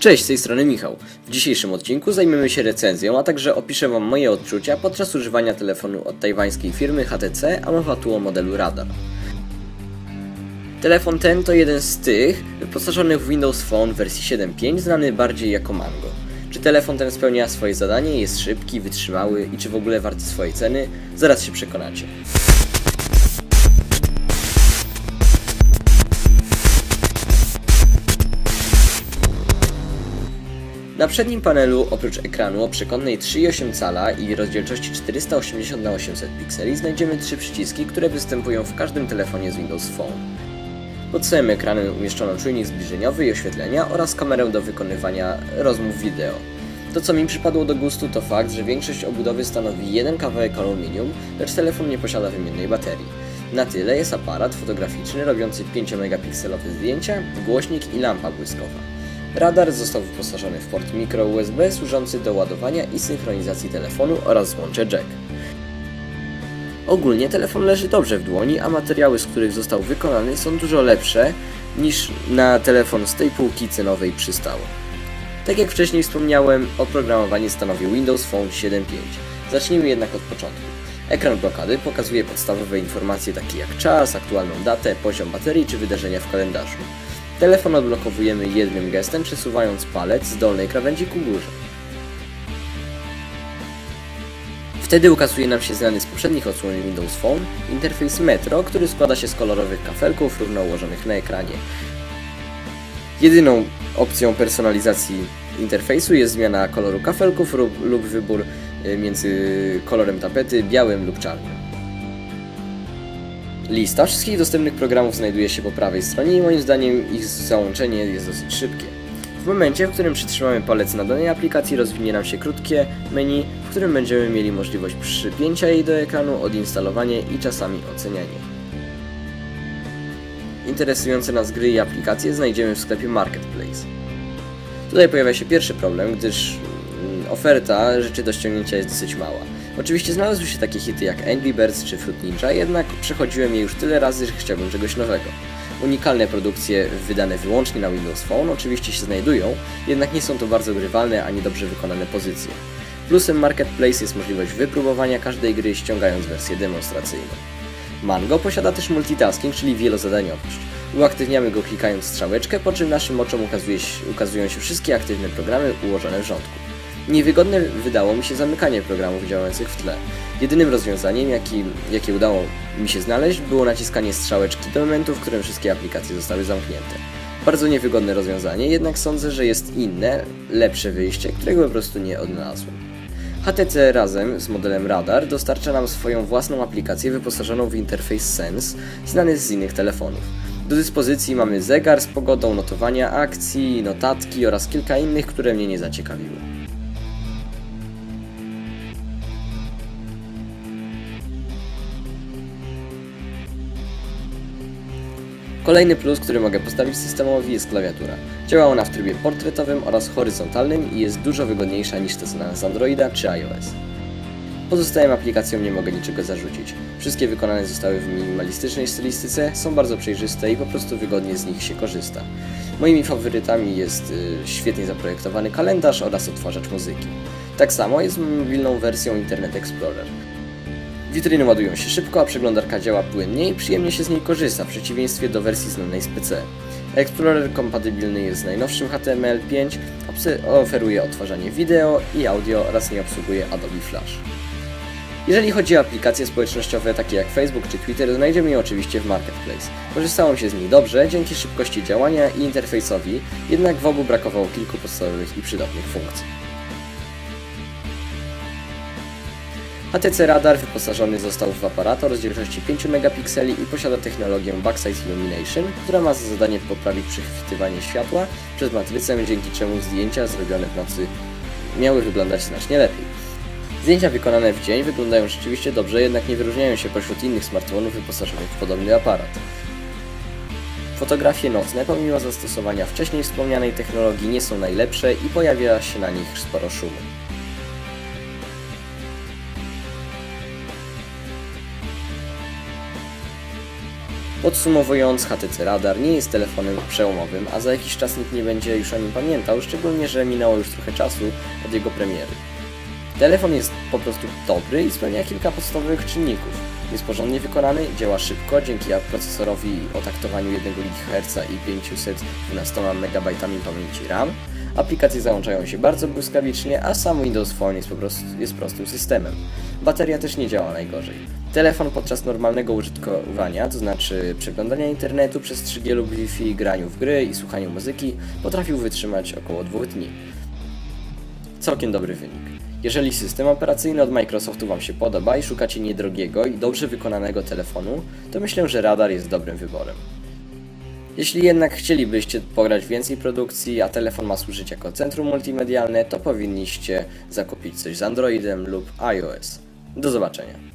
Cześć, z tej strony Michał. W dzisiejszym odcinku zajmiemy się recenzją, a także opiszę Wam moje odczucia podczas używania telefonu od tajwańskiej firmy HTC, a mowa tu o modelu Radar. Telefon ten to jeden z tych wyposażonych w Windows Phone wersji 7.5, znany bardziej jako Mango. Czy telefon ten spełnia swoje zadanie, jest szybki, wytrzymały i czy w ogóle warty swojej ceny? Zaraz się przekonacie. Na przednim panelu, oprócz ekranu o przekątnej 3,8 cala i rozdzielczości 480 x 800 pikseli, znajdziemy trzy przyciski, które występują w każdym telefonie z Windows Phone. Pod samym ekranem umieszczono czujnik zbliżeniowy i oświetlenia oraz kamerę do wykonywania rozmów wideo. To co mi przypadło do gustu to fakt, że większość obudowy stanowi jeden kawałek aluminium, lecz telefon nie posiada wymiennej baterii. Na tyle jest aparat fotograficzny robiący 5-megapikselowe zdjęcia, głośnik i lampa błyskowa. Radar został wyposażony w port micro USB służący do ładowania i synchronizacji telefonu oraz złącze jack. Ogólnie telefon leży dobrze w dłoni, a materiały, z których został wykonany są dużo lepsze niż na telefon z tej półki cenowej przystało. Tak jak wcześniej wspomniałem, oprogramowanie stanowi Windows Phone 7.5. Zacznijmy jednak od początku. Ekran blokady pokazuje podstawowe informacje takie jak czas, aktualną datę, poziom baterii czy wydarzenia w kalendarzu. Telefon odblokowujemy jednym gestem, przesuwając palec z dolnej krawędzi ku górze. Wtedy ukazuje nam się znany z poprzednich odsłon Windows Phone interfejs Metro, który składa się z kolorowych kafelków równo ułożonych na ekranie. Jedyną opcją personalizacji interfejsu jest zmiana koloru kafelków lub, lub wybór y, między kolorem tapety białym lub czarnym. Lista wszystkich dostępnych programów znajduje się po prawej stronie i moim zdaniem ich załączenie jest dosyć szybkie. W momencie, w którym przytrzymamy palec na danej aplikacji, rozwinie nam się krótkie menu, w którym będziemy mieli możliwość przypięcia jej do ekranu, odinstalowanie i czasami ocenianie. Interesujące nas gry i aplikacje znajdziemy w sklepie Marketplace. Tutaj pojawia się pierwszy problem, gdyż mm, oferta rzeczy do ściągnięcia jest dosyć mała. Oczywiście znalazły się takie hity jak Angry Birds czy Fruit Ninja, jednak przechodziłem je już tyle razy, że chciałbym czegoś nowego. Unikalne produkcje wydane wyłącznie na Windows Phone oczywiście się znajdują, jednak nie są to bardzo grywalne ani dobrze wykonane pozycje. Plusem Marketplace jest możliwość wypróbowania każdej gry ściągając wersję demonstracyjną. Mango posiada też multitasking, czyli wielozadaniowość. Uaktywniamy go klikając strzałeczkę, po czym naszym oczom ukazuje ukazują się wszystkie aktywne programy ułożone w rządku. Niewygodne wydało mi się zamykanie programów działających w tle. Jedynym rozwiązaniem, jaki, jakie udało mi się znaleźć, było naciskanie strzałeczki do momentu, w którym wszystkie aplikacje zostały zamknięte. Bardzo niewygodne rozwiązanie, jednak sądzę, że jest inne, lepsze wyjście, którego po prostu nie odnalazłem. HTC razem z modelem Radar dostarcza nam swoją własną aplikację wyposażoną w interfejs Sense, znany z innych telefonów. Do dyspozycji mamy zegar z pogodą, notowania akcji, notatki oraz kilka innych, które mnie nie zaciekawiły. Kolejny plus, który mogę postawić systemowi jest klawiatura. Działa ona w trybie portretowym oraz horyzontalnym i jest dużo wygodniejsza niż te znane z Androida czy iOS. Pozostałym aplikacjom nie mogę niczego zarzucić. Wszystkie wykonane zostały w minimalistycznej stylistyce, są bardzo przejrzyste i po prostu wygodnie z nich się korzysta. Moimi faworytami jest y, świetnie zaprojektowany kalendarz oraz odtwarzacz muzyki. Tak samo jest mobilną wersją Internet Explorer. Witryny ładują się szybko, a przeglądarka działa płynnie i przyjemnie się z niej korzysta, w przeciwieństwie do wersji znanej z PC. Explorer kompatybilny jest z najnowszym HTML5, oferuje odtwarzanie wideo i audio oraz nie obsługuje Adobe Flash. Jeżeli chodzi o aplikacje społecznościowe takie jak Facebook czy Twitter, znajdziemy je oczywiście w Marketplace. Korzystałem się z nich dobrze dzięki szybkości działania i interfejsowi, jednak w obu brakowało kilku podstawowych i przydatnych funkcji. HTC Radar wyposażony został w aparat o rozdzielczości 5 megapikseli i posiada technologię Backside Illumination, która ma za zadanie poprawić przechwytywanie światła przez matrycę, dzięki czemu zdjęcia zrobione w nocy miały wyglądać znacznie lepiej. Zdjęcia wykonane w dzień wyglądają rzeczywiście dobrze, jednak nie wyróżniają się pośród innych smartfonów wyposażonych w podobny aparat. Fotografie nocne, pomimo zastosowania wcześniej wspomnianej technologii, nie są najlepsze i pojawia się na nich sporo szumu. Podsumowując, HTC Radar nie jest telefonem przełomowym, a za jakiś czas nikt nie będzie już o nim pamiętał, szczególnie, że minęło już trochę czasu od jego premiery. Telefon jest po prostu dobry i spełnia kilka podstawowych czynników. Jest porządnie wykonany, działa szybko dzięki procesorowi o taktowaniu 1 GHz i 512 MB pamięci RAM. Aplikacje załączają się bardzo błyskawicznie, a sam Windows Phone jest po prostu jest prostym systemem. Bateria też nie działa najgorzej. Telefon podczas normalnego użytkowania, to znaczy przeglądania internetu przez 3G lub Wi-Fi, graniu w gry i słuchaniu muzyki, potrafił wytrzymać około 2 dni. Całkiem dobry wynik. Jeżeli system operacyjny od Microsoftu Wam się podoba i szukacie niedrogiego i dobrze wykonanego telefonu, to myślę, że Radar jest dobrym wyborem. Jeśli jednak chcielibyście pograć więcej produkcji, a telefon ma służyć jako centrum multimedialne, to powinniście zakupić coś z Androidem lub iOS. Do zobaczenia.